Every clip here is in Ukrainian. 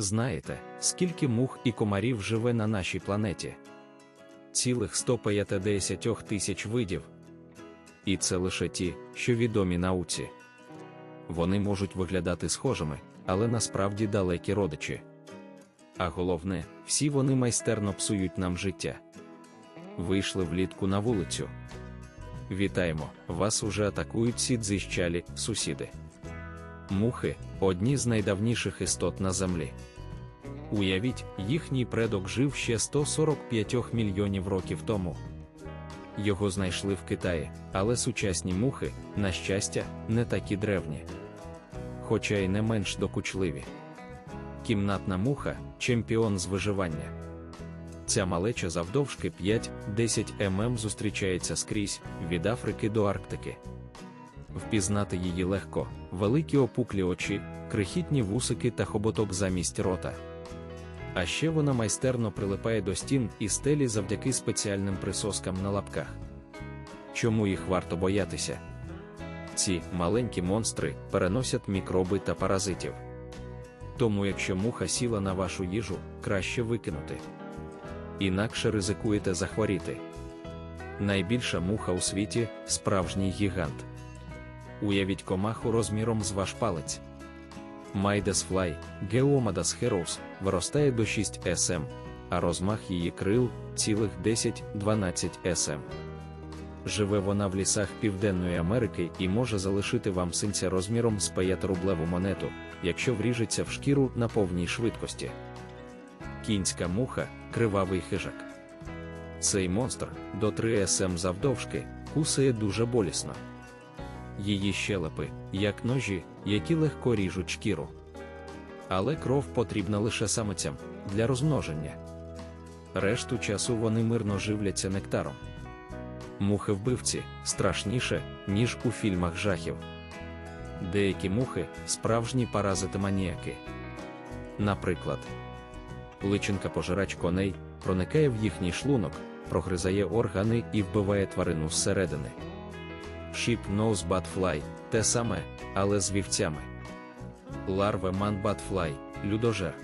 Знаєте, скільки мух і комарів живе на нашій планеті? Цілих 150 тисяч видів. І це лише ті, що відомі науці. Вони можуть виглядати схожими, але насправді далекі родичі. А головне, всі вони майстерно псують нам життя. Вийшли влітку на вулицю. Вітаємо! Вас уже атакують ці дзищалі сусіди. Мухи одні з найдавніших істот на землі. Уявіть, їхній предок жив ще 145 мільйонів років тому. Його знайшли в Китаї, але сучасні мухи, на щастя, не такі древні. Хоча й не менш докучливі. Кімнатна муха чемпіон з виживання. Ця малеча завдовжки 5-10 мм зустрічається скрізь від Африки до Арктики. Впізнати її легко, великі опуклі очі, крихітні вусики та хоботок замість рота. А ще вона майстерно прилипає до стін і стелі завдяки спеціальним присоскам на лапках. Чому їх варто боятися? Ці маленькі монстри переносять мікроби та паразитів. Тому, якщо муха сіла на вашу їжу, краще викинути. Інакше ризикуєте захворіти. Найбільша муха у світі справжній гігант. Уявіть комаху розміром з ваш палець. Майдес Флай, Geomadas heros, виростає до 6 см, а розмах її крил цілих 10-12 см. Живе вона в лісах Південної Америки і може залишити вам синця розміром з 5-рублеву монету, якщо вріжеться в шкіру на повній швидкості. Кінська муха кривавий хижак. Цей монстр до 3 см завдовжки кусає дуже болісно. Її щелепи, як ножі, які легко ріжуть шкіру. Але кров потрібна лише самицям для розмноження. Решту часу вони мирно живляться нектаром. Мухи вбивці страшніше, ніж у фільмах жахів. Деякі мухи справжні паразити маніяки. Наприклад, личинка пожирач коней проникає в їхній шлунок, прогризає органи і вбиває тварину зсередини. Sheep Nose Batfly – те саме, але з вівцями. Ларве Man Batfly – людожер.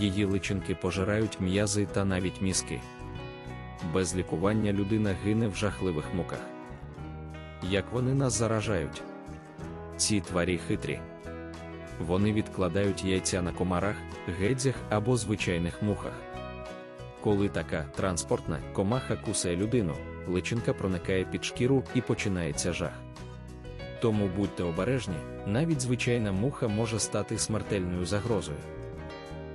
Її личинки пожирають м'язи та навіть мізки. Без лікування людина гине в жахливих муках. Як вони нас заражають? Ці тварі хитрі. Вони відкладають яйця на комарах, гедзях або звичайних мухах. Коли така транспортна комаха кусає людину, личинка проникає під шкіру і починається жах. Тому будьте обережні, навіть звичайна муха може стати смертельною загрозою.